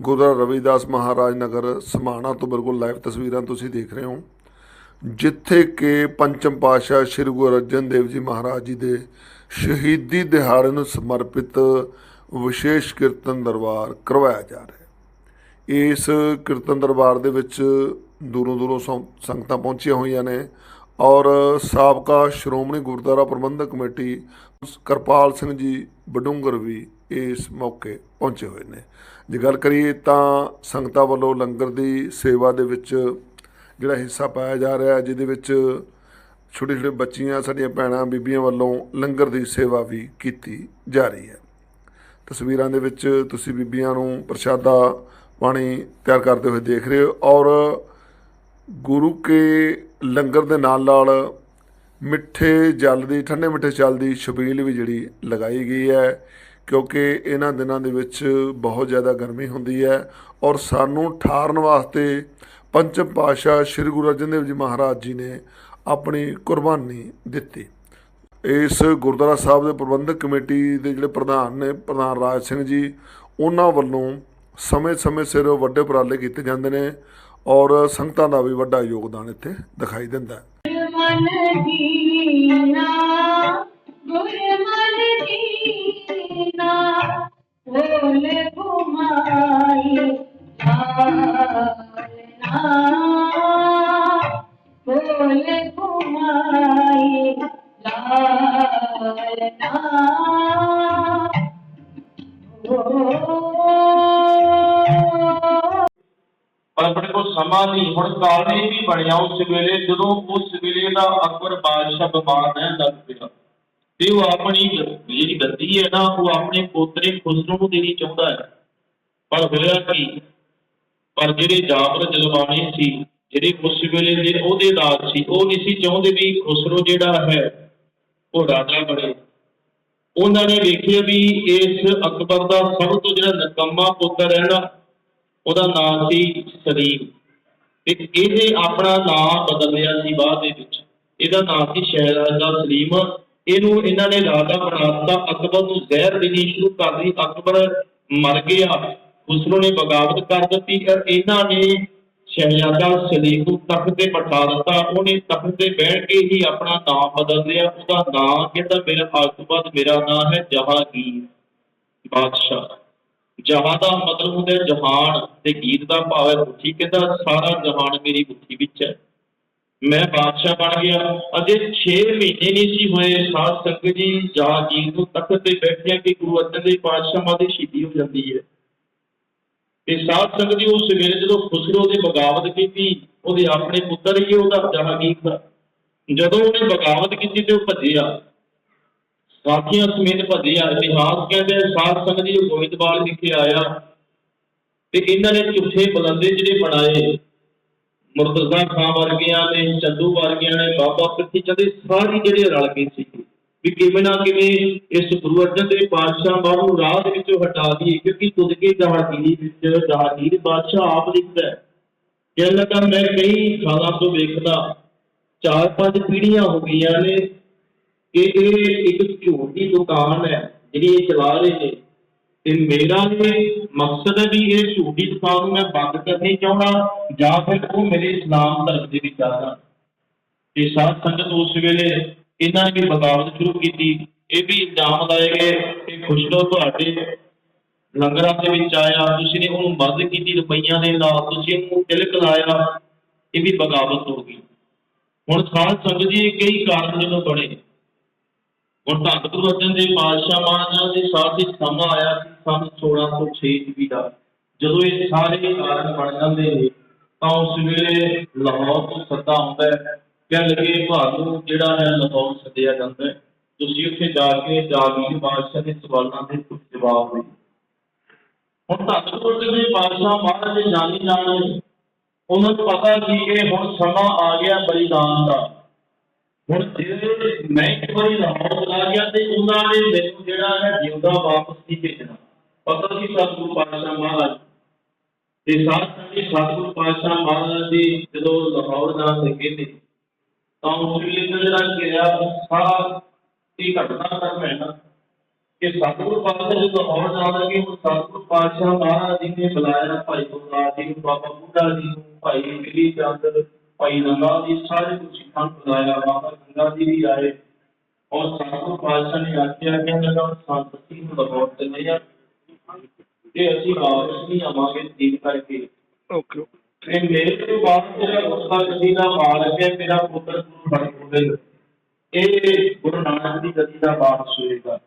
ਗੁਰਦੁਆਰਾ ਰਵਿਦਾਸ ਮਹਾਰਾਜ ਨਗਰ ਸਮਾਣਾ ਤੋਂ ਬਿਲਕੁਲ ਲਾਈਵ ਤਸਵੀਰਾਂ ਤੁਸੀਂ ਦੇਖ ਰਹੇ ਹੋ, ਜਿੱਥੇ ਕਿ ਪੰਚਮ ਪਾਤਸ਼ਾਹ ਸ੍ਰੀ ਗੁਰੂ ਅਰਜਨ ਦੇਵ ਜੀ ਮਹਾਰਾਜ ਜੀ ਦੇ ਸ਼ਹੀਦੀ ਦਿਹਾੜੇ ਨੂੰ ਸਮਰਪਿਤ ਵਿਸ਼ੇਸ਼ ਕੀਰਤਨ ਦਰਬਾਰ ਕਰਵਾਇਆ ਜਾ ਰਿਹਾ ਹੈ। ਇਸ ਕੀਰਤਨ ਦਰਬਾਰ ਦੇ ਵਿੱਚ ਦੂਰੋਂ ਦੂਰੋਂ ਸੰ- ਸੰਗਤਾਂ ਪਹੁੰਚੀਆਂ ਹੋਈਆਂ ਨੇ ਔਰ ਸਾਬਕਾ ਸ਼੍ਰੋਮਣੀ ਗੁਰਦੁਆਰਾ ਪ੍ਰਬੰਧਕ ਕਮੇਟੀ ਕਿਰਪਾਲ ਸਿੰਘ ਜੀ ਬਡੂੰਗਰ ਵੀ ਇਸ ਮੌਕੇ ਪਹੁੰਚੇ ਹੋਏ ਨੇ। ਜੇ ਗੱਲ ਕਰੀਏ ਤਾਂ ਸੰਗਤਾਂ ਵੱਲੋਂ ਲੰਗਰ ਦੀ ਸੇਵਾ ਦੇ ਵਿੱਚ ਜਿਹੜਾ ਹਿੱਸਾ ਪਾਇਆ ਜਾ ਰਿਹਾ ਹੈ, ਜਿਹਦੇ ਵਿੱਚ ਛੋਟੇ ਛੋਟੇ ਬੱਚੀਆਂ, ਸਾਡੀਆਂ ਭੈਣਾਂ, ਬੀਬੀਆਂ ਵੱਲੋਂ ਲੰਗਰ ਦੀ ਸੇਵਾ ਵੀ ਕੀਤੀ ਜਾ ਰਹੀ ਹੈ। ਤਸਵੀਰਾਂ ਦੇ ਵਿੱਚ ਤੁਸੀਂ ਬੀਬੀਆਂ ਨੂੰ ਪ੍ਰਸ਼ਾਦਾ ਪਾਣੀ ਤਿਆਰ ਕਰਦੇ ਹੋਏ ਦੇਖ ਰਹੇ ਹੋ ਔਰ ਗੁਰੂ ਕੇ ਲੰਗਰ ਦੇ ਨਾਲ ਨਾਲ ਮਿੱਠੇ ਜਲ ਦੀ, ਠੰਡੇ ਮਿੱਠੇ ਜਲ ਦੀ ਛਬੀਲ ਵੀ ਜਿਹੜੀ ਲਗਾਈ ਗਈ ਹੈ। ਕਿਉਂਕਿ ਇਹਨਾਂ ਦਿਨਾਂ ਦੇ ਵਿੱਚ ਬਹੁਤ ਜ਼ਿਆਦਾ ਗਰਮੀ ਹੁੰਦੀ ਹੈ ਔਰ ਸਾਨੂੰ ਠਾਰਨ ਵਾਸਤੇ ਪੰਚਮ ਪਾਤਸ਼ਾਹ ਸ੍ਰੀ ਗੁਰੂ ਅਰਜਨ ਦੇਵ ਜੀ ਮਹਾਰਾਜ ਜੀ ਨੇ ਆਪਣੀ ਕੁਰਬਾਨੀ ਦਿੱਤੀ। ਇਸ ਗੁਰਦੁਆਰਾ ਸਾਹਿਬ ਦੇ ਪ੍ਰਬੰਧਕ ਕਮੇਟੀ ਦੇ ਜਿਹੜੇ ਪ੍ਰਧਾਨ ਨੇ, ਪ੍ਰਧਾਨ ਰਾਜ ਸਿੰਘ ਜੀ, ਉਹਨਾਂ ਵੱਲੋਂ ਸਮੇਂ-ਸਮੇਂ ਸਿਰ ਵੱਡੇ ਉਪਰਾਲੇ ਕੀਤੇ ਜਾਂਦੇ ਨੇ ਔਰ ਸੰਗਤਾਂ ਦਾ ਵੀ ਵੱਡਾ ਯੋਗਦਾਨ ਇੱਥੇ ਦਿਖਾਈ ਦਿੰਦਾ ਹੈ। ਮਨ ਦੀਨਾ ਘੁਮਾਈ ਲਾਲਨਾ ਭੋਲ ਘੁਮਾਈ ਲਾਲਨਾ ਪਰ ਆਪਣੇ ਕੋਲ ਸਮਾਂ ਨਹੀਂ, ਹੁਣ ਕਾਲ ਇਹ ਵੀ ਬਣਿਆ ਉਸ ਵੇਲੇ, ਜਦੋਂ ਉਸ ਵੇਲੇ ਦਾ ਅਕਬਰ ਬਾਦਸ਼ਾਹ ਬਿਮਾਰ ਰਹਿਣ ਲੱਗ ਪਿਆ ਤੇ ਉਹ ਆਪਣੀ ਜਿਹੜੀ ਹੈ ਨਾ ਉਹ ਆਪਣੇ ਪੋਤਰੇ ਖੁਸਰੋ ਨੂੰ ਦੇਣੀ ਚਾਹੁੰਦਾ ਹੈ। ਪਰ ਹੋਇਆ ਕੀ? ਪਰ ਜਿਹੜੇ ਜਾਬਰ ਜਲਵਾਣੀ ਸੀ, ਜਿਹੜੇ ਉਸ ਵੇਲੇ ਦੇ ਉਹਦੇ ਸੀ, ਉਹ ਨਹੀਂ ਸੀ ਚਾਹੁੰਦੇ ਵੀ ਖੁਸਰੋ ਜਿਹੜਾ ਹੈ, ਉਹ ਰਾਜਾ ਬਣੇ। ਉਹਨਾਂ ਨੇ ਵੇਖਿਆ ਵੀ ਇਸ ਅਕਬਰ ਦਾ ਸਭ ਤੋਂ ਜਿਹੜਾ ਨਕੰਮਾ ਪੁੱਤਰ ਹੈ ਨਾ, ਉਹਦਾ ਨਾਮ ਸੀ ਸਲੀਮ। ਤੇ ਇਹਨੇ ਆਪਣਾ ਨਾਮ ਬਦਲ ਲਿਆ ਸੀ ਬਾਅਦ ਦੇ ਵਿੱਚ। ਇਹਦਾ ਨਾਮ ਸੀ ਸ਼ਹਿਜ਼ਾਦਾ ਸਲੀਮ। ਇਹਨੂੰ ਇਹਨਾਂ ਨੇ ਰਾਜਾ ਬਣਾ ਦਿੱਤਾ, ਅਕਬਰ ਨੂੰ ਜ਼ਹਿਰ ਦੇਣੀ ਸ਼ੁਰੂ ਕਰ ਦਿੱਤੀ, ਅਕਬਰ ਮਰ ਗਿਆ। ਖੁਸਰੋ ਨੇ ਬਗਾਵਤ ਕਰ ਦਿੱਤੀ ਔਰ ਇਹਨਾਂ ਨੇ ਸ਼ਹਿਜ਼ਾਦਾ ਸਲੀਮ ਨੂੰ ਤਖਤ ਤੇ ਬਿਠਾ ਦਿੱਤਾ। ਉਹਨੇ ਤਖਤ ਤੇ ਬੈਠ ਕੇ ਹੀ ਆਪਣਾ ਨਾਮ ਬਦਲ ਲਿਆ। ਉਹਦਾ ਨਾਮ ਕਹਿੰਦਾ, ਮੇਰਾ ਅੱਜ ਮੇਰਾ ਨਾਮ ਹੈ ਜਹਾਂਗੀਰ ਬਾਦਸ਼ਾਹ। ਜਹਾਂ ਦਾ ਮਤਲਬ ਹੁੰਦਾ ਜਹਾਨ ਤੇ ਗੀਤ ਦਾ ਭਾਵ ਹੈ ਬੁੱਧੀ ਕਹਿੰਦਾ, ਸਾਰਾ ਜਹਾਨ ਮੇਰੀ ਬੁੱਧੀ ਵਿੱਚ ਹੈ। ਮੈਂ ਬਾਦਸ਼ਾਹ ਬਣ ਗਿਆ। ਅਜੇ 6 ਮਹੀਨੇ ਨਹੀਂ ਸੀ ਹੋਏ। ਸਾਧ ਸੰਗਤ ਜੀ, ਜਹਾਂਗੀਰ ਨੂੰ ਤਖਤ ਤੇ ਬੈਠਿਆ ਕਿ ਗੁਰੂ ਅਰਜਨ ਦੇਵ ਪਾਤਸ਼ਾਹ ਮਾਂ ਦੀ ਸ਼ਹੀਦੀ ਹੋ ਜਾਂਦੀ ਹੈ। ਤੇ ਸਾਧ ਸੰਗਤ ਜੀ ਉਸ ਵੇਲੇ ਜਦੋਂ ਖੁਸਰੋ ਦੀ ਬਗਾਵਤ ਕੀਤੀ, ਉਹਦੇ ਆਪਣੇ ਪੁੱਤਰ ਹੀ ਉਹਦਾ, ਜਹਾਂਗੀਰ ਦਾ। ਜਦੋਂ ਉਹਨੇ ਬਗਾਵਤ ਕੀਤੀ ਤੇ ਉਹ ਭੱਜਿਆ। ਸਾਥੀਆਂ ਸਮੇਤ ਭੱਜਿਆ। ਇਤਿਹਾਸ ਕਹਿੰਦੇ ਸਾਧ ਸੰਗਤ ਜੀ ਗੋਇੰਦਵਾਲ ਵਿਖੇ ਆਇਆ ਤੇ ਇਹਨਾਂ ਨੇ ਝੂਠੇ ਬਲੰਦੇ ਜਿਹੜੇ ਬਣਾਏ। ਮੁਰਤਜ਼ਾ ਖਾਨ ਵਰਗਿਆਂ ਨੇ, ਚੰਦੂ ਵਰਗਿਆਂ ਨੇ, ਬਾਬਾ ਪ੍ਰਿਥੀ ਚੰਦੇ ਸਾਰੇ ਜਿਹੜੇ ਰਲ ਗਏ ਸੀ। ਵੀ ਕਿਵੇਂ ਨਾ ਕਿਵੇਂ ਇਸ ਗੁਰੂ ਅਰਜਨ ਦੇਵ ਪਾਤਸ਼ਾਹ ਬਾਹਰੋਂ ਰਾਹ ਦੇ ਵਿੱਚੋਂ ਹਟਾ ਦਈਏ, ਕਿਉਂਕਿ ਤੁਦਕੇ ਜਹਾਂਗੀਰੀ ਵਿੱਚ, ਜਹਾਂਗੀਰ ਬਾਦਸ਼ਾਹ ਆਪ ਲਿਖਦਾ ਹੈ। ਕਹਿਣ ਲੱਗਾ, ਮੈਂ ਕਈ ਸਾਲਾਂ ਤੋਂ ਵੇਖਦਾ, ਚਾਰ ਪੰਜ ਪੀੜ੍ਹੀਆਂ ਹੋ ਗਈਆਂ ਨੇ, ਕਿ ਇਹ ਇੱਕ ਝੂਠ ਦੀ ਦੁਕਾਨ ਹੈ, ਜਿਹੜੀ ਇਹ ਚਲਾ ਰਹੇ ਨੇ। ਤੇ ਮੇਰਾ ਇਹ ਮਕਸਦ ਹੈ ਵੀ ਇਹ ਝੂਠੀ ਦੁਕਾਨ ਨੂੰ ਮੈਂ ਬੰਦ ਕਰਨੀ ਚਾਹੁੰਦਾ, ਜਾਂ ਫਿਰ ਉਹ ਮੇਰੇ ਇਸਲਾਮ ਧਰਮ ਦੇ ਵਿੱਚ ਆ ਤੇ ਸਾਧ ਸੰਗਤ ਉਸ ਵੇਲੇ ਇਹਨਾਂ ਨੇ ਵੀ ਬਗਾਵਤ ਸ਼ੁਰੂ ਕੀਤੀ। ਇਹ ਵੀ ਇਲਜ਼ਾਮ ਲਾਏ ਗਏ ਕਿ ਖੁਸ਼ਰੋ ਤੁਹਾਡੇ ਲੰਗਰਾਂ ਦੇ ਵਿੱਚ ਆਇਆ, ਤੁਸੀਂ ਨੇ ਉਹਨੂੰ ਬੰਦ ਕੀਤੀ ਰੁਪਈਆਂ ਦੇ ਨਾਲ, ਤੁਸੀਂ ਉਹਨੂੰ ਤਿਲਕ ਲਾਇਆ, ਇਹ ਵੀ ਬਗਾਵਤ ਹੋ ਗਈ। ਹੁਣ ਸਾਧ ਸੰਗਤ ਜੀ ਕਈ ਕਾਰਨ ਜਦੋਂ ਬਣੇ। ਹੁਣ ਧੰਨ ਗੁਰੂ ਅਰਜਨ ਦੇਵ ਪਾਤਸ਼ਾਹ ਮਹਾਰਾਜ ਦੇ ਸਾਥ ਹੀ ਸਮਾਂ ਆਇਆ ਸੀ। ਸੰਨ 1606 ਈਸਵੀ ਦਾ। ਜਦੋਂ ਇਹ ਸਾਰੇ ਕਾਰਨ ਬਣ ਜਾਂਦੇ ਨੇ, ਤਾਂ ਉਸ ਵੇਲੇ ਲਾਹੌਰ ਤੋਂ ਸੱਦਾ ਆਉਂਦਾ ਹੈ। ਕਹਿਣ ਲੱਗੇ ਤੁਹਾਨੂੰ ਜਿਹੜਾ ਹੈ ਲਾਹੌਰ ਸੱਦਿਆ ਜਾਂਦਾ ਹੈ। ਤੁਸੀਂ ਉੱਥੇ ਜਾ ਕੇ ਜਾਗੀਰ ਬਾਦਸ਼ਾਹ ਦੇ ਸਵਾਲਾਂ ਦੇ ਕੁਝ ਜਵਾਬ ਦਿਓ। ਹੁਣ ਧੰਨ ਗੁਰੂ ਅਰਜਨ ਮਹਾਰਾਜ ਦੇ ਜਾਣੀ ਜਾਣੇ ਉਹਨਾਂ ਨੂੰ ਪਤਾ ਸੀ ਕਿ ਹੁਣ ਸਮਾਂ ਆ ਗਿਆ ਬਲੀਦਾਨ ਦਾ। ਹੁਣ ਜੇ ਮੈਂ ਇੱਕ ਵਾਰੀ ਲਾਹੌਰ ਚਲਾ ਗਿਆ ਤੇ ਉਹਨਾਂ ਨੇ ਮੈਨੂੰ ਜਿਹੜਾ ਹੈ ਜਿਉਂਦਾ ਵਾਪਸ ਨਹੀਂ ਭੇਜਣਾ। ਪਤਾ ਸੀ ਸਤਿਗੁਰੂ ਪਾਤਸ਼ਾਹ ਮਹਾਰਾਜ ਤੇ ਸਾਧ ਸੰਗਤ ਸਤਿਗੁਰੂ ਪਾਤਸ਼ਾਹ ਮਹਾਰਾਜ ਜੀ ਜਦੋਂ ਲਾਹੌਰ ਜਾ ਸਕੇ ਤੇ ਤਾਂ ਉਸ ਵੇਲੇ ਦਾ ਜਿਹੜਾ ਕਿਰਿਆ ਸਾਰਾ ਇਹ ਘਟਨਾ ਕਰ ਪੈਣਾ ਕਿ ਸਤਿਗੁਰੂ ਪਾਤਸ਼ਾਹ ਜਦੋਂ ਆਉਣ ਜਾਣ ਲੱਗੇ ਉਹ ਸਤਿਗੁਰੂ ਪਾਤਸ਼ਾਹ ਮਹਾਰਾਜ ਜੀ ਨੇ ਬੁਲਾਇਆ ਭਾਈ ਗੁਰਦਾਸ ਜੀ ਨੂੰ, ਬਾਬਾ ਬੁੱਢਾ ਜੀ ਨੂੰ, ਭਾਈ ਬਿਲੀ ਚੰਦ, ਭਾਈ ਰੰਗਾ ਜੀ, ਸਾਰੇ ਸਿੱਖਾਂ ਨੂੰ ਬੁਲਾਇਆ, ਬਾਬਾ ਗੰਗਾ ਜੀ ਵੀ ਆਏ। ਔਰ ਸਤਿਗੁਰੂ ਪਾਤਸ਼ਾਹ ਨੇ ਆਖਿਆ ਕਿ ਮੇਰਾ ਸੰਤ ਸਿੰਘ ਲਾਹੌਰ ਤੇ ਨਹੀਂ ਆ ਕਿ ਅਸੀਂ ਵਾਪਸ ਨਹੀਂ ਆਵਾਂਗੇ ਠੀਕ ਕਰਕੇ। ਓਕੇ ਤੇ ਮੇਰੇ ਤੋਂ ਬਾਅਦ ਜਿਹੜਾ ਗੁਰਸਾ ਗੱਦੀ ਦਾ ਮਾਲਕ ਹੈ ਮੇਰਾ ਪੁੱਤਰ ਗੁਰੂ ਹਰਗੋਬਿੰਦ ਇਹ ਗੁਰੂ ਨਾਨਕ ਦੀ ਗੱਦੀ ਦਾ ਵਾਰਸ ਹੋਏਗਾ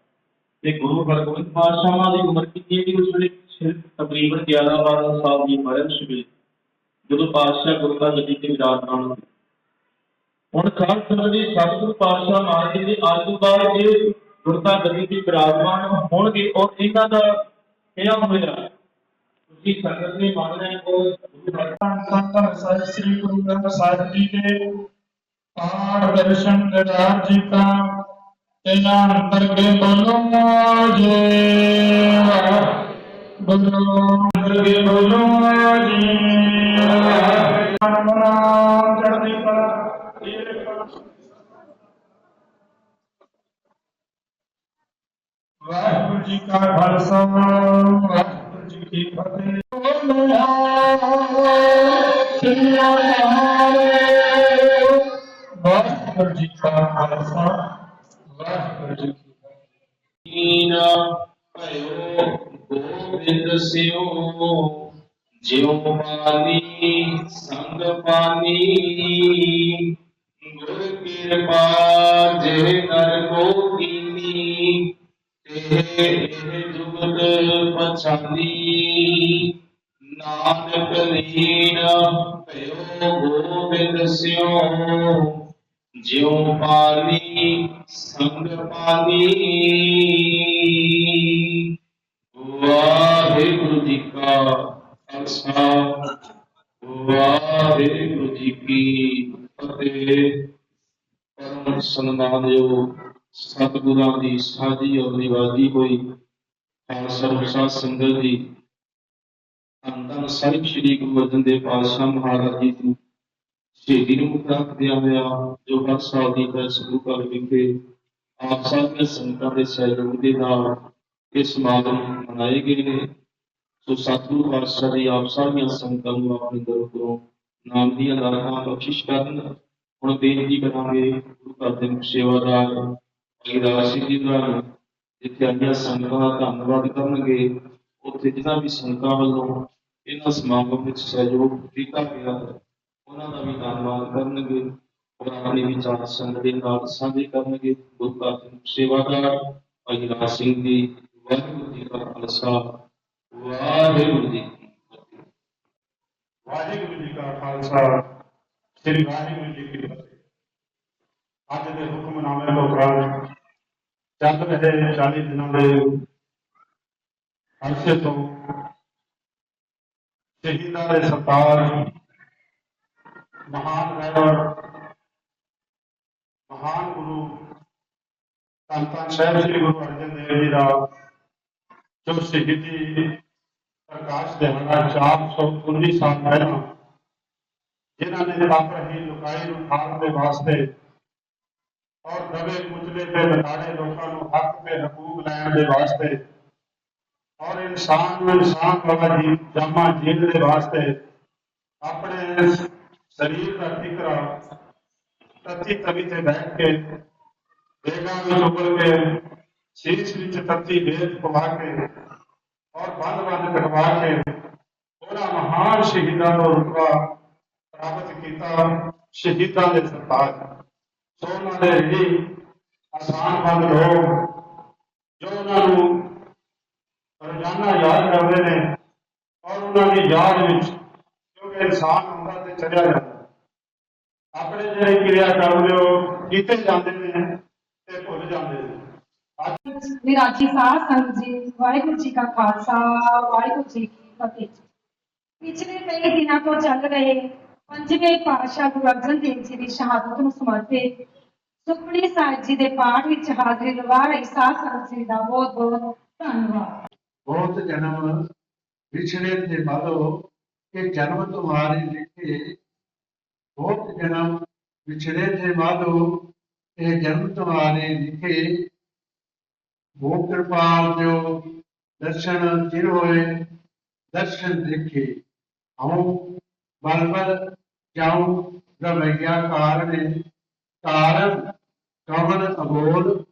ਤੇ ਗੁਰੂ ਹਰਗੋਬਿੰਦ ਪਾਤਸ਼ਾਹਾਂ ਦੀ ਉਮਰ ਕਿੰਨੀ ਸੀ ਉਸ ਵੇਲੇ ਤਕਰੀਬਨ 11 12 ਸਾਲ ਦੀ ਉਮਰ ਸੀ ਵੇਲੇ। ਜਦੋਂ ਪਾਤਸ਼ਾਹ ਗੁਰੂ ਦਾ ਗੱਦੀ ਤੇ ਵਿਰਾਜਮਾਨ ਹੋਏ। ਹੁਣ ਖਾਸ ਜੀ ਸਤਿਗੁਰੂ ਪਾਤਸ਼ਾਹ ਮਹਾਰਾਜ ਜੀ ਦੇ ਤੋਂ ਬਾਅਦ ਇਹ ਗੁਰਤਾ ਗੱਦੀ ਤੇ ਵਿਰਾਜਮਾਨ ਹੋਣਗੇ ਔਰ ਇਹਨਾਂ ਦਾ ਕਿਹਾ ਹੋਇਆ ਤੁਸੀਂ ਸੰਗਤ ਨੇ ਮੰਨਣਾ ਹੈ ਉਹ ਗੁਰੂ ਹਰ ਸੰਤਨ ਸਾਹਿਬ ਸ੍ਰੀ ਗੁਰੂ ਗ੍ਰੰਥ ਸਾਹਿਬ ਜੀ ਦੇ ਪਾਠ ਦਰਸ਼ਨ ਦਿਦਾਰ ਜੀ ਕਾ ਇਹਨਾਂ ਅੰਦਰ ਕੇ ਬੋਲੋ ਜੇ ਬੋਲੋ ਅੰਦਰ ਕੇ ਬੋਲੋ ਜੀ ਮਨਾ ਚੜ੍ਹਦੀ ਕਲਾ ਇਹ ਕਲਾ ਵਾਹਿਗੁਰੂ ਜੀ ਕਾ ਖਾਲਸਾ, ਵਾਹਿਗੁਰੂ ਜੀ ਕੀ ਫਤਿਹ। ਵਾਹਿਗੁਰੂ ਜੀ ਕਾ ਖਾਲਸਾ, ਵਾਹਿਗੁਰੂ ਜੀ ਕੀ ਫਤਿਹ। ਦੀਨ ਭਇਓ, ਗੋਬਿੰਦ ਸਿਓ, ਜਿਉ ਪਾਨੀ, ਸੰਗ ਪਾਨੀ। ਗੁਰ ਕਿਰਪਾ ਜੇ ਨਰ ਕੋ ਕੀਨੀ ਤੇ ਇਹ ਜੁਗਤ ਪਛਾਨੀ ਨਾਨਕ ਲੀਨ ਭਇਓ ਗੋਬਿੰਦ ਸਿਓ ਜਿਉ ਪਾਨੀ ਸੰਗ ਪਾਨੀ ਵਾਹਿਗੁਰੂ ਜੀ ਕਾ ਖਾਲਸਾ, ਵਾਹਿਗੁਰੂ ਜੀ ਕੀ ਫਤਿਹ। ਪਰਮ ਸਨਮਾਨਯੋਗ ਸਤਿਗੁਰਾਂ ਦੀ ਸਾਜੀ ਔਰ ਨਿਵਾਜੀ ਹੋਈ। ਖਾਲਸਾ ਸਾਧ ਸੰਗਤ ਜੀ ਧੰਨ ਸਾਹਿਬ ਸ੍ਰੀ ਗੁਰੂ ਅਰਜਨ ਦੇਵ ਪਾਤਸ਼ਾਹ ਮਹਾਰਾਜ ਜੀ ਦੀ ਸ਼ਹੀਦੀ ਨੂੰ ਮੁੱਖ ਹੋਇਆ ਜੋ ਹਰ ਸਾਲ ਦੀ ਤਰ੍ਹਾਂ ਗੁਰੂ ਘਰ ਵਿਖੇ ਆਪ ਸਾਰੀਆਂ ਸੰਗਤਾਂ ਦੇ ਸਹਿਯੋਗ ਦੇ ਨਾਲ ਇਹ ਸਮਾਗਮ ਮਨਾਏ ਗਏ ਨੇ। ਸੋ ਸਤਿਗੁਰੂ ਪਾਤਸ਼ਾਹ ਦੀ ਆਪ ਸਾਰੀਆਂ ਸੰਗਤਾਂ ਨੂੰ ਆਪਣੇ ਦਰ ਕੋਲੋਂ ਨਾਮ ਦੀਆਂ ਦਾਤਾਂ ਬਖਸ਼ਿਸ਼ ਕਰਨ। ਹੁਣ ਬੇਨਤੀ ਕਰਾਂਗੇ ਗੁਰੂ ਘਰ ਦੇ ਸੇਵਾਦਾਰ ਭਾਈ ਰਾਜ ਸਿੰਘ ਜੀ ਦਾ ਜਿੱਥੇ ਆਈਆਂ ਸੰਗਤਾਂ ਦਾ ਧੰਨਵਾਦ ਕਰਨਗੇ, ਉੱਥੇ ਜਿਨ੍ਹਾਂ ਵੀ ਸੰਗਤਾਂ ਵੱਲੋਂ ਇਹਨਾਂ ਸਮਾਗਮ ਵਿੱਚ ਸਹਿਯੋਗ ਦਿੱਤਾ ਗਿਆ, ਉਹਨਾਂ ਦਾ ਵੀ ਧੰਨਵਾਦ ਕਰਨਗੇ। ਔਰ ਆਪਣੇ ਵਿਚਾਰ ਸੰਗਤ ਨਾਲ ਸਾਂਝੇ ਕਰਨਗੇ। ਗੁਰੂ ਸੇਵਾਦਾਰ, ਭਾਈ ਰਾਜ ਸਿੰਘ ਜੀ, ਵਾਹਿਗੁਰੂ ਜੀ ਕਾ ਖਾਲਸਾ, ਵਾਹਿਗੁਰੂ ਜੀ ਕੀ ਫਤਿਹ। ਵਾਹਿਗੁਰੂ ਜੀ ਕਾ ਖਾਲਸਾ, ਸ੍ਰੀ ਵਾਹਿਗੁਰੂ ਜੀ ਕੀ ਫਤਿਹ। ਅੱਜ ਦੇ ਹੁਕਮਨਾਮੇ ਤੋਂ ਉਪਰੰਤ ਚੱਲ ਰਹੇ 40 ਦਿਨਾਂ ਦੇ ਅਰਸੇ ਤੋਂ ਸ਼ਹੀਦਾਂ ਦੇ ਸਰਤਾਜ, ਮਹਾਨ ਰਹਿਬਰ ਮਹਾਨ ਗੁਰੂ ਧੰਨ ਧੰਨ ਸਾਹਿਬ ਸ੍ਰੀ ਗੁਰੂ ਅਰਜਨ ਦੇਵ ਜੀ ਦਾ, ਜੋ ਸ਼ਹੀਦੀ ਪ੍ਰਕਾਸ਼ ਦਿਹਾੜਾ 419 ਸਾਲ ਪਹਿਲਾਂ, ਜਿਨ੍ਹਾਂ ਨੇ ਰੱਬ ਰਹੀ ਲੁਕਾਈ ਨੂੰ ਖਾਣ ਦੇ ਵਾਸਤੇ ਦਵੇ ਕੁਚਲੇ ਤੇ ਬਟਾੜੇ ਲੋਕਾਂ ਨੂੰ ਹੱਕ ਤੇ ਹਕੂਕ ਲੈਣ ਦੇ ਵਾਸਤੇ। ਔਰ ਇਨਸਾਨ ਨੂੰ ਇਨਸਾਨ ਵਾਲਾ ਜੀ ਜਾਮਾ ਜੀਣ ਦੇ ਵਾਸਤੇ ਆਪਣੇ ਸਰੀਰ ਦਾ ਟਿਕਰਾ ਤਤੀ ਤਵੀ ਤੇ ਬੈਠ ਕੇ ਬੇਗਾਂ ਵਿੱਚ ਉਗਲ ਕੇ ਸੀਸ ਵਿੱਚ ਤਤੀ ਵੇਦ ਪਵਾ ਕੇ ਔਰ ਬੰਦ ਬੰਦ ਕਟਵਾ ਕੇ ਉਹਨਾਂ ਮਹਾਨ ਸ਼ਹੀਦਾਂ ਨੂੰ ਰੁਤਬਾ ਪ੍ਰਾਪਤ ਕੀਤਾ ਸ਼ਹੀਦਾਂ ਦੇ ਸਰਤਾਜ। ਸੋ ਦੇ ਹੀ ਆਸਾਨ ਬੰਦ ਲੋਕ ਜੋ ਉਹਨਾਂ ਨੂੰ ਰੋਜ਼ਾਨਾ ਯਾਦ ਕਰਦੇ ਨੇ ਔਰ ਉਹਨਾਂ ਦੀ ਯਾਦ ਵਿੱਚ ਕਿਉਂਕਿ ਇਨਸਾਨ ਹੁੰਦਾ ਤੇ ਚਲਿਆ ਜਾਂਦਾ। ਆਪਣੇ ਜਿਹੜੇ ਕਿਰਿਆ ਕਰਮ ਜੋ ਕੀਤੇ ਜਾਂਦੇ ਨੇ ਤੇ ਭੁੱਲ ਜਾਂਦੇ ਨੇ। ਵਿਰਾਜੀ ਸਾਧ ਸੰਗਤ ਜੀ, ਵਾਹਿਗੁਰੂ ਜੀ ਕਾ ਖਾਲਸਾ, ਵਾਹਿਗੁਰੂ ਜੀ ਕੀ ਫਤਿਹ ਪਿਛਲੇ ਕਈ ਦਿਨਾਂ ਤੋਂ ਚੱਲ ਰਹੇ ਪੰਜਵੇਂ ਪਾਤਸ਼ਾਹ ਗੁਰੂ ਅਰਜਨ ਦੇਵ ਜੀ ਦੀ ਸ਼ਹਾਦਤ ਨੂੰ ਸਮਰਪਿਤ ਸੁਖਮਨੀ ਸਾਹਿਬ ਜੀ ਦੇ ਪਾਠ ਵਿੱਚ ਹਾਜ਼ਰੀ ਲਵਾ ਰਹੀ ਸਾਧ ਸੰਗਤ ਜੀ ਦਾ ਬਹੁਤ ਬਹੁਤ ਧੰਨਵਾਦ। ਬਹੁਤ ਜਨਮ ਵਿਛੜੇ ਤੇ ਮਾਲੋ ਕਿ ਜਨਮ ਤੁਮਾਰੇ ਲਿਖੇ। ਬਹੁਤ ਜਨਮ ਵਿਛੜੇ ਤੇ ਮਾਲੋ ਇਹ ਜਨਮ ਤੁਮਾਰੇ ਲਿਖੇ। ਬਹੁਤ ਕਿਰਪਾਲ ਦਿਓ, ਦਰਸ਼ਨ ਚਿਰ ਹੋਏ, ਦਰਸ਼ਨ ਦੇਖੇ। ਆਉ ਬਲ ਜਾਉ ਰਵਈਆ ਕਾਰਨ ਕਾਰਨ ਕਵਨ ਅਬੋਲ।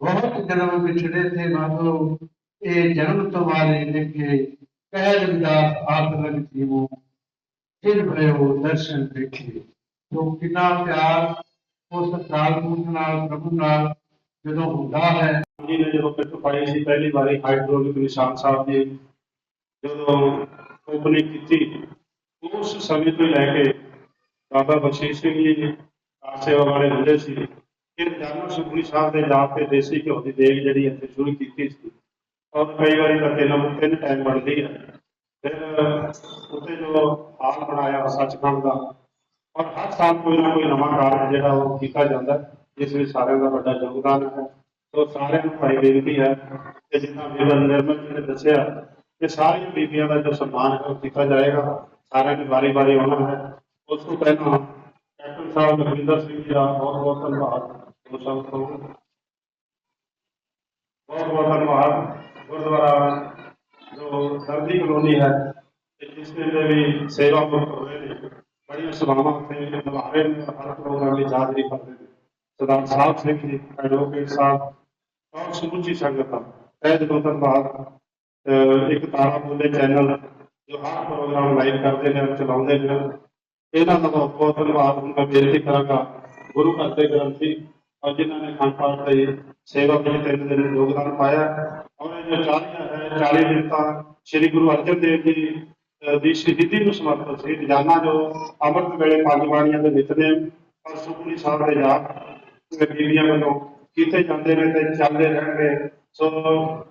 ਬਹੁਤ ਜਨਮ ਵਿਛੜੇ ਥੇ ਮਾਧੋ, ਇਹ ਜਨਮ ਤੁਹਾਰੇ ਲਿਖੇ, ਕਹਿ ਵਿਦਾਸ ਆਪ ਲਗ ਜੀਵੋ। ਫਿਰ ਭਇਓ ਦਰਸ਼ਨ ਦੇਖੇ। ਜੋ ਕਿੰਨਾ ਪਿਆਰ, ਉਸ ਅਕਾਲ ਪੁਰਖ ਨਾਲ, ਪ੍ਰਭੂ ਨਾਲ ਜਦੋਂ ਹੁੰਦਾ ਹੈ। ਜੀ ਨੇ ਜਦੋਂ ਪਿੱਠ ਪਾਈ ਸੀ, ਪਹਿਲੀ ਵਾਰੀ ਹਾਈਡਰੋਲਿਕ ਨਿਸ਼ਾਨ ਸਾਹਿਬ ਦੀ ਜਦੋਂ ਓਪਨਿੰਗ ਕੀਤੀ ਉਸ ਸਮੇਂ ਤੋਂ ਲੈ ਕੇ ਬਾਬਾ ਬਖਸ਼ੀਸ਼ ਸਿੰਘ ਜੀ ਕਾਰ ਸੇਵਾ ਵਾਲੇ ਹੁੰਦੇ ਸੀ। ਇਹ ਜਨਮ ਸੁਖਨੀ ਸਾਹਿਬ ਦੇ ਜਾਪ ਤੇ ਦੇਸੀ ਘਿਓ ਦੀ ਦੇਗ ਜਿਹੜੀ ਇੱਥੇ ਸ਼ੁਰੂ ਕੀਤੀ ਸੀ। ਔਰ ਕਈ ਵਾਰੀ ਤਾਂ ਤਿੰਨ ਤਿੰਨ ਟਾਈਮ ਬਣਦੀ ਹੈ ਫਿਰ ਉੱਤੇ ਜੋ ਹਾਲ ਬਣਾਇਆ ਸੱਚਖੰਡ ਦਾ। ਔਰ ਹਰ ਸਾਲ ਕੋਈ ਨਾ ਕੋਈ ਨਵਾਂ ਕਾਰਜ ਜਿਹੜਾ ਉਹ ਕੀਤਾ ਜਾਂਦਾ ਹੈ, ਜਿਸ ਵਿੱਚ ਸਾਰਿਆਂ ਦਾ ਵੱਡਾ ਯੋਗਦਾਨ ਹੈ। ਸੋ ਸਾਰਿਆਂ ਨੂੰ ਭਾਈ ਬੇਨਤੀ ਹੈ ਕਿ ਜਿੱਦਾਂ ਬੀਬਾ ਨਿਰਮਲ ਜੀ ਨੇ ਦੱਸਿਆ ਕਿ ਸਾਰੀਆਂ ਬੀਬੀਆਂ ਦਾ ਜੋ ਸਨਮਾਨ ਹੈ ਉਹ ਕੀਤਾ ਜਾਏਗਾ। ਸਾਰਿਆਂ ਦੀ ਬਾਰੇ ਬਾਰੇ ਆਉਣਾ ਹੈ। ਉਸ ਤੋਂ ਪਹਿਲਾਂ ਕੈਪਟਨ ਸਾਹਿਬ ਲਖਵਿੰਦਰ ਸਿੰਘ ਜੀ ਦਾ ਬਹੁਤ ਬਹੁਤ ਧੰਨਵਾਦ। ਉਹ ਤੋਂ ਬਹੁਤ ਬਹੁਤ ਧੰਨਵਾਦ। ਗੁਰਦੁਆਰਾ ਜੋ ਸਰਦੀ ਕਲੋਨੀ ਹੈ ਤੇ ਜਿਸ ਦੇ ਵੀ ਸੇਵਾ ਮੁਕਤ ਹੋਏ ਨੇ, ਬੜੀਆਂ ਸੇਵਾਵਾਂ ਉੱਥੇ ਨਿਭਾ ਰਹੇ ਨੇ ਹਰ ਪ੍ਰੋਗਰਾਮ ਦੀ ਹਾਜ਼ਰੀ ਭਰਦੇ ਨੇ। ਸਰਦਾਰ ਸਾਹਿਬ ਸਿੰਘ ਜੀ, ਐਡਵੋਕੇਟ ਸਾਹਿਬ, ਬਹੁਤ ਸਮੁੱਚੀ ਸੰਗਤ ਦਾ ਤਹਿ ਦਿਲੋਂ ਧੰਨਵਾਦ। ਇੱਕ ਤਾਰਾ ਬੋਲੇ ਚੈਨਲ ਜੋ ਹਰ ਪ੍ਰੋਗਰਾਮ ਲਾਈਵ ਕਰਦੇ ਨੇ, ਚਲਾਉਂਦੇ ਨੇ। ਇਹਨਾਂ ਦਾ ਬਹੁਤ ਬਹੁਤ ਧੰਨਵਾਦ। ਹੁਣ ਮੈਂ ਬੇਨਤੀ ਕਰਾਂਗਾ, ਗੁਰੂ ਘਰ ਦੇ ਗ੍ਰੰਥੀ ਔਰ ਜਿਨ੍ਹਾਂ ਨੇ ਖੰਡ ਪਾਠ ਦੀ ਸੇਵਾ ਵਿੱਚ ਤਿੰਨ ਦਿਨ ਯੋਗਦਾਨ ਪਾਇਆ। ਔਰ ਇਹ ਜੋ ਚਾਲੀਆਂ ਹੈ 40 ਦਿਨ ਤਾਂ ਸ੍ਰੀ ਗੁਰੂ ਅਰਜਨ ਦੇਵ ਜੀ ਦੀ ਸ਼ਹੀਦੀ ਨੂੰ ਸਮਰਪਿਤ ਸੀ। ਰੋਜ਼ਾਨਾ ਜੋ ਅੰਮ੍ਰਿਤ ਵੇਲੇ ਪੰਜ ਬਾਣੀਆਂ ਦੇ ਨਿਤਨੇਮ ਔਰ ਸੁਖਮਨੀ ਸਾਹਿਬ ਦੇ ਜਾਪ ਬੀਬੀਆਂ ਵੱਲੋਂ ਕੀਤੇ ਜਾਂਦੇ ਨੇ ਤੇ ਚੱਲਦੇ ਰਹਿਣਗੇ। ਸੋ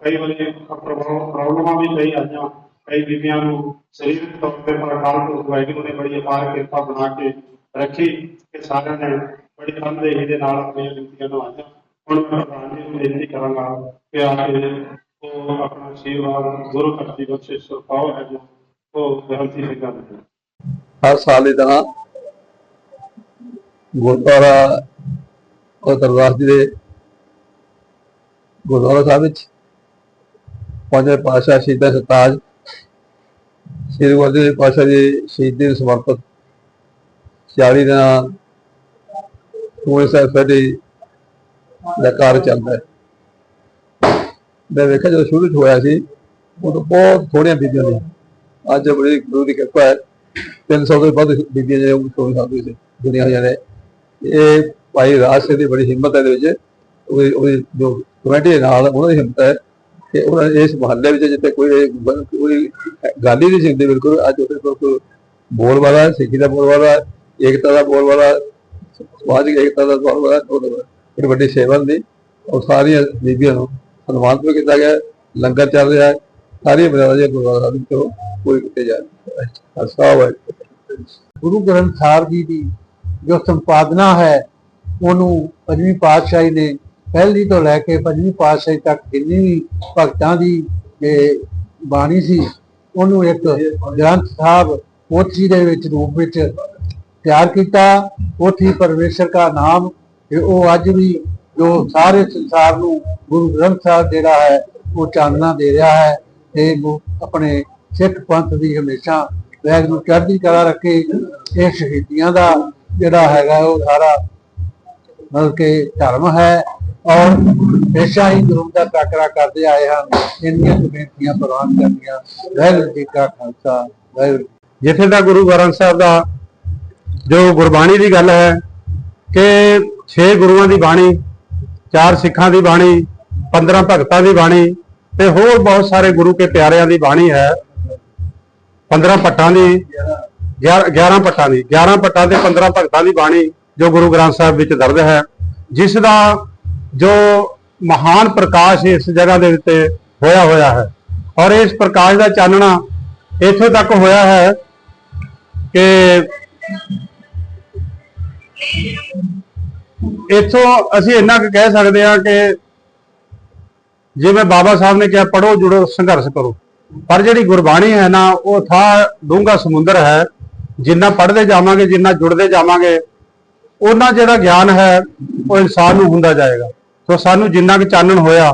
ਕਈ ਵਾਰੀ ਪ੍ਰੋਬਲਮਾਂ ਵੀ ਕਈ ਆਈਆਂ। ਕਈ ਬੀਬੀਆਂ ਨੂੰ ਸਰੀਰਕ ਤੌਰ ਤੇ ਪਰ ਅਕਾਲ ਵਾਹਿਗੁਰੂ ਨੇ ਬੜੀ ਅਪਾਰ ਕਿਰਪਾ ਬਣਾ ਕੇ ਰੱਖੀ ਕਿ ਸਾਰਿਆਂ ਨੇ ਬੜੀ ਤਨਦੇਹੀ ਦੇ ਨਾਲ ਆਪਣੀਆਂ ਡਿਊਟੀਆਂ ਨਿਭਾਈਆਂ ਹੁਣ ਪ੍ਰਧਾਨ ਜੀ ਨੂੰ ਬੇਨਤੀ ਕਰਾਂਗਾ ਕਿ ਆ ਕੇ ਉਹ ਆਪਣਾ ਆਸ਼ੀਰਵਾਦ, ਗੁਰੂ ਘਰ ਦੀ ਬਖਸ਼ਿਸ਼ ਪਾਓ ਹੈ ਜੋ। ਉਹ ਗ੍ਰੰਥੀ ਸਿੰਘਾਂ ਨੂੰ ਹਰ ਸਾਲ ਦੀ ਗੁਰਦੁਆਰਾ ਉਹ ਦਰਬਾਰ ਜੀ ਦੇ ਗੁਰਦੁਆਰਾ ਸਾਹਿਬ ਵਿੱਚ ਪੰਜਵੇਂ ਪਾਤਸ਼ਾਹ ਸ਼ਹੀਦਾਂ ਸਰਤਾਜ ਸ੍ਰੀ ਗੁਰੂ ਅਰਜਨ ਦੇਵ ਪਾਤਸ਼ਾਹ ਜੀ ਸ਼ਹੀਦੀ ਨੂੰ ਸਮਰਪਿਤ 40 ਦਿਨਾਂ ਪੂਰੇ ਸਾਹਿਬ ਸਾਡੀ ਦਾ ਕਾਰਜ ਚੱਲਦਾ ਹੈ। ਮੈਂ ਵੇਖਿਆ ਜਦੋਂ ਸ਼ੁਰੂ 'ਚ ਹੋਇਆ ਸੀ, ਉਦੋਂ ਬਹੁਤ ਥੋੜੀਆਂ ਬੀਬੀਆਂ ਨੇ। ਅੱਜ ਬੜੀ ਗੁਰੂ ਦੀ ਕਿਰਪਾ ਹੈ। 300 ਤੋਂ ਵੱਧ ਬੀਬੀਆਂ ਜਿਹੜੇ ਉਹ ਸੋਈ ਸਾਹਿਬ ਦੇ ਦੁਨੀਆ ਹੋਈਆਂ ਨੇ। ਇਹ ਭਾਈ ਰਾਜ ਸਿੰਘ ਦੀ ਬੜੀ ਹਿੰਮਤ ਹੈ ਇਹਦੇ ਵਿੱਚ। ਉਹਦੀ ਉਹਦੀ ਜੋ ਕਮੇਟੀ ਦੇ ਨਾਲ ਉਹਨਾਂ ਦੀ ਹਿੰਮਤ ਹੈ। ਕਿ ਉਹਨਾਂ ਇਸ ਮੁਹੱਲੇ ਵਿੱਚ ਜਿੱਥੇ ਕੋਈ ਬ- ਕੋਈ ਗੱਲ ਹੀ ਨਹੀਂ ਸਿੱਖਦੇ ਹੁੰਦੀ ਬਿਲਕੁਲ, ਅੱਜ ਉਹਦੇ ਕੋਲ ਬੋਲ ਵਾਲਾ ਸਿੱਖੀ ਦਾ ਬੋਲ ਵਾਲਾ ਏਕਤਾ ਦਾ ਬੋਲ ਵਾਲਾ ਸਮਾਜਿਕ ਏਕਤਾ ਦਾ ਬੋਲ ਵਾਲਾ ਉਹ ਵੱਡੀ ਸੇਵਾ ਦੀ ਉਹ ਸਾਰੀਆਂ ਬੀਬੀਆਂ ਨੂੰ ਸਨਮਾਨਿਤ ਵੀ ਕੀਤਾ ਗਿਆ, ਲੰਗਰ ਚੱਲ ਰਿਹਾ, ਸਾਰੀਆਂ ਬਰਾਦਰੀਆਂ ਦੇ ਗੁਰਦੁਆਰਾ ਸਾਹਿਬ ਵਿੱਚੋਂ ਕੋਈ ਕਿਤੇ ਜਾ ਅਸਾਹ ਗੁਰੂ ਗ੍ਰੰਥ ਸਾਹਿਬ ਜੀ ਦੀ ਜੋ ਸੰਪਾਦਨਾ ਹੈ, ਉਹਨੂੰ ਪੰਜਵੀਂ ਪਾਤਸ਼ਾਹੀ ਨੇ ਪਹਿਲੀ ਤੋਂ ਲੈ ਕੇ ਪੰਜਵੀਂ ਪਾਤਸ਼ਾਹੀ ਤੱਕ ਜਿੰਨੀ ਵੀ ਭਗਤਾਂ ਦੀ, ਇਹ, ਬਾਣੀ ਸੀ, ਉਹਨੂੰ ਇੱਕ ਗ੍ਰੰਥ ਸਾਹਿਬ ਪੋਥੀ ਦੇ ਵਿੱਚ, ਰੂਪ ਵਿੱਚ ਤਿਆਰ ਕੀਤਾ। ਪੋਥੀ ਪਰਮੇਸ਼ਰ ਦਾ ਨਾਮ, ਤੇ ਉਹ ਅੱਜ ਵੀ ਜੋ ਸਾਰੇ ਸੰਸਾਰ ਨੂੰ ਗੁਰੂ ਗ੍ਰੰਥ ਸਾਹਿਬ ਜਿਹੜਾ ਹੈ, ਉਹ ਚਾਨਣਾ ਦੇ ਰਿਹਾ ਹੈ। ਤੇ ਗੁ- ਆਪਣੇ ਸਿੱਖ ਪੰਥ ਦੀ ਹਮੇਸ਼ਾ ਵੈਗ ਨੂੰ ਚੜ੍ਹਦੀ ਕਲਾ ਰੱਖੇ, ਇਹ ਸ਼ਹੀਦੀਆਂ ਦਾ ਜਿਹੜਾ ਹੈਗਾ, ਉਹ ਸਾਰਾ ਮਤਲਬ ਕਿ ਧਰਮ ਹੈ। ਔਰ ਹਮੇਸ਼ਾ ਹੀ ਗੁਰੂ ਦਾ ਟਾਕਰਾ ਕਰਦੇ ਆਏ ਹਨ ਇੰਨੀਆਂ ਬੇਨਤੀਆਂ ਪ੍ਰਵਾਨ ਕਰਨੀਆਂ। ਵਾਹਿਗੁਰੂ ਜੀ ਕਾ ਖਾਲਸਾ, ਵਾਹਿਗੁਰੂ ਜਿੱਥੇ ਤੱਕ ਗੁਰੂ ਗ੍ਰੰਥ ਸਾਹਿਬ ਦਾ ਜੋ ਗੁਰਬਾਣੀ ਦੀ ਗੱਲ ਹੈ ਕਿ 6 ਗੁਰੂਆਂ ਦੀ ਬਾਣੀ, ਚਾਰ ਸਿੱਖਾਂ ਦੀ ਬਾਣੀ 15 ਭਗਤਾਂ ਦੀ ਬਾਣੀ ਤੇ ਹੋਰ ਬਹੁਤ ਸਾਰੇ ਗੁਰੂ ਕੇ ਪਿਆਰਿਆਂ ਦੀ ਬਾਣੀ ਹੈ। 15 ਪੱਟਾਂ ਦੀ 11 ਪੱਟਾਂ ਦੀ 11 ਪੱਟਾਂ ਤੇ 15 ਭਗਤਾਂ ਦੀ ਬਾਣੀ ਜੋ ਗੁਰੂ ਗ੍ਰੰਥ ਸਾਹਿਬ ਵਿੱਚ ਦਰਜ ਹੈ। ਜਿਸ ਦਾ ਜੋ ਮਹਾਨ ਪ੍ਰਕਾਸ਼ ਇਸ ਜਗ੍ਹਾ ਦੇ ਉੱਤੇ ਹੋਇਆ ਹੋਇਆ ਹੈ। ਔਰ ਇਸ ਪ੍ਰਕਾਸ਼ ਦਾ ਚਾਨਣਾ ਇੱਥੋਂ ਤੱਕ ਹੋਇਆ ਹੈ ਕਿ ਇੱਥੋਂ ਅਸੀਂ ਇੰਨਾ ਕੁ ਕਹਿ ਸਕਦੇ ਹਾਂ ਕਿ ਜਿਵੇਂ ਬਾਬਾ ਸਾਹਿਬ ਨੇ ਕਿਹਾ ਪੜੋ ਜੁੜੋ, ਸੰਘਰਸ਼ ਕਰੋ। ਪਰ ਜਿਹੜੀ ਗੁਰਬਾਣੀ ਹੈ ਨਾ, ਉਹ ਥਾ ਡੂੰਘਾ ਸਮੁੰਦਰ ਹੈ। ਜਿੰਨਾ ਪੜ੍ਹਦੇ ਜਾਵਾਂਗੇ, ਜਿੰਨਾ ਜੁੜਦੇ ਜਾਵਾਂਗੇ, ਉਹਨਾਂ ਜਿਹੜਾ ਗਿਆਨ ਹੈ, ਉਹ ਇਨਸਾਨ ਨੂੰ ਹੁੰਦਾ ਜਾਏਗਾ। ਸੋ ਸਾਨੂੰ ਜਿੰਨਾ ਕੁ ਚਾਨਣ ਹੋਇਆ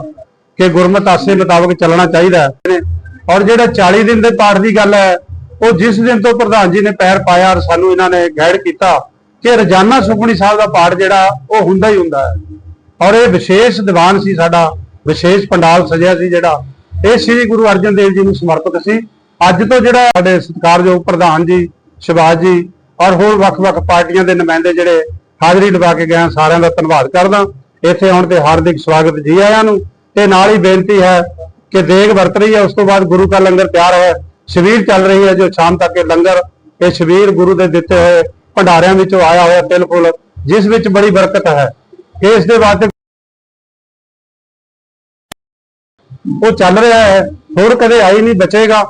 ਕਿ ਗੁਰਮਤਿ ਆਸੇ ਮੁਤਾਬਕ ਚੱਲਣਾ ਚਾਹੀਦਾ ਔਰ ਜਿਹੜਾ 40 ਦਿਨ ਦੇ ਪਾਠ ਦੀ ਗੱਲ ਹੈ, ਉਹ ਜਿਸ ਦਿਨ ਤੋਂ ਪ੍ਰਧਾਨ ਜੀ ਨੇ ਪੈਰ ਪਾਇਆ ਔਰ ਸਾਨੂੰ ਇਹਨਾਂ ਨੇ ਗਾਈਡ ਕੀਤਾ ਕਿ ਰੋਜ਼ਾਨਾ ਸੁਖਮਨੀ ਸਾਹਿਬ ਦਾ ਪਾਠ ਜਿਹੜਾ, ਉਹ ਹੁੰਦਾ ਹੀ ਹੁੰਦਾ ਹੈ। ਔਰ ਇਹ ਵਿਸ਼ੇਸ਼ ਦੀਵਾਨ ਸੀ ਸਾਡਾ, ਵਿਸ਼ੇਸ਼ ਪੰਡਾਲ ਸਜਿਆ ਸੀ ਜਿਹੜਾ, ਇਹ ਸ੍ਰੀ ਗੁਰੂ ਅਰਜਨ ਦੇਵ ਜੀ ਨੂੰ ਸਮਰਪਿਤ ਸੀ। ਅੱਜ ਤੋਂ ਜਿਹੜਾ ਸਾਡੇ ਸਤਿਕਾਰਯੋਗ ਪ੍ਰਧਾਨ ਜੀ, ਸ਼ਿਵਾਜ ਜੀ ਔਰ ਹੋਰ ਵੱਖ-ਵੱਖ ਪਾਰਟੀਆਂ ਦੇ ਨੁਮਾਇੰਦੇ ਜਿਹੜੇ ਹਾਜ਼ਰੀ ਲਵਾ ਕੇ ਗਏ ਸਾਰਿਆਂ ਦਾ ਧੰਨਵਾਦ ਕਰਦਾ। ਇੱਥੇ ਆਉਣ ਤੇ ਹਾਰਦਿਕ ਸਵਾਗਤ ਜੀ ਆਇਆਂ ਨੂੰ ਤੇ ਨਾਲ ਹੀ ਬੇਨਤੀ ਹੈ ਕਿ ਦੇਗ ਵਰਤ ਰਹੀ ਹੈ, ਉਸ ਤੋਂ ਬਾਅਦ ਗੁਰੂ ਦਾ ਲੰਗਰ ਤਿਆਰ ਹੈ। ਸ਼ਬੀਰ ਚੱਲ ਰਹੀ ਹੈ ਜੋ ਸ਼ਾਮ ਤੱਕ ਇਹ ਲੰਗਰ, ਇਹ ਸ਼ਬੀਰ ਗੁਰੂ ਦੇ ਦਿੱਤੇ ਹੋਏ ਭੰਡਾਰਿਆਂ ਵਿੱਚੋਂ ਆਇਆ ਹੋਇਆ ਤਿਲ ਫੁੱਲ, ਜਿਸ ਵਿੱਚ ਬੜੀ ਬਰਕਤ ਹੈ। ਇਸ ਦੇ ਵਾਸਤੇ ਉਹ ਚੱਲ ਰਿਹਾ ਹੈ, ਹੋਰ ਕਦੇ ਆਈ ਨਹੀਂ, ਬਚੇਗਾ।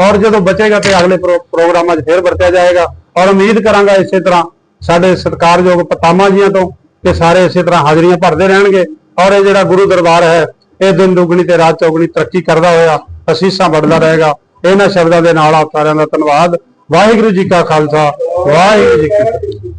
ਔਰ ਜਦੋਂ ਬਚੇਗਾ ਤੇ ਅਗਲੇ ਪ੍ਰੋ- ਪ੍ਰੋਗਰਾਮਾਂ 'ਚ ਫੇਰ ਵਰਤਿਆ ਜਾਏਗਾ। ਔਰ ਉਮੀਦ ਕਰਾਂਗਾ ਇਸੇ ਤਰ੍ਹਾਂ ਸਾਡੇ ਸਤਿਕਾਰਯੋਗ ਪਤਾਮਾ ਜੀਆਂ ਤੋਂ ਕਿ ਸਾਰੇ ਇਸੇ ਤਰ੍ਹਾਂ ਹਾਜ਼ਰੀਆਂ ਭਰਦੇ ਰਹਿਣਗੇ। ਔਰ ਇਹ ਜਿਹੜਾ ਗੁਰੂ ਦਰਬਾਰ ਹੈ, ਇਹ ਦਿਨ ਦੁਗਣੀ ਤੇ ਰਾਤ ਚੌਗਣੀ ਤਰੱਕੀ ਕਰਦਾ ਹੋਇਆ ਅਸੀਸਾਂ ਵੱਧਦਾ ਰਹੇਗਾ। ਇਹਨਾਂ ਸ਼ਬਦਾਂ ਦੇ ਨਾਲ ਆਪ ਸਾਰਿਆਂ ਦਾ ਧੰਨਵਾਦ। ਵਾਹਿਗੁਰੂ ਜੀ ਕਾ ਖਾਲਸਾ, ਵਾਹਿਗੁਰੂ ਜੀ ਕੀ ਫਤਿਹ।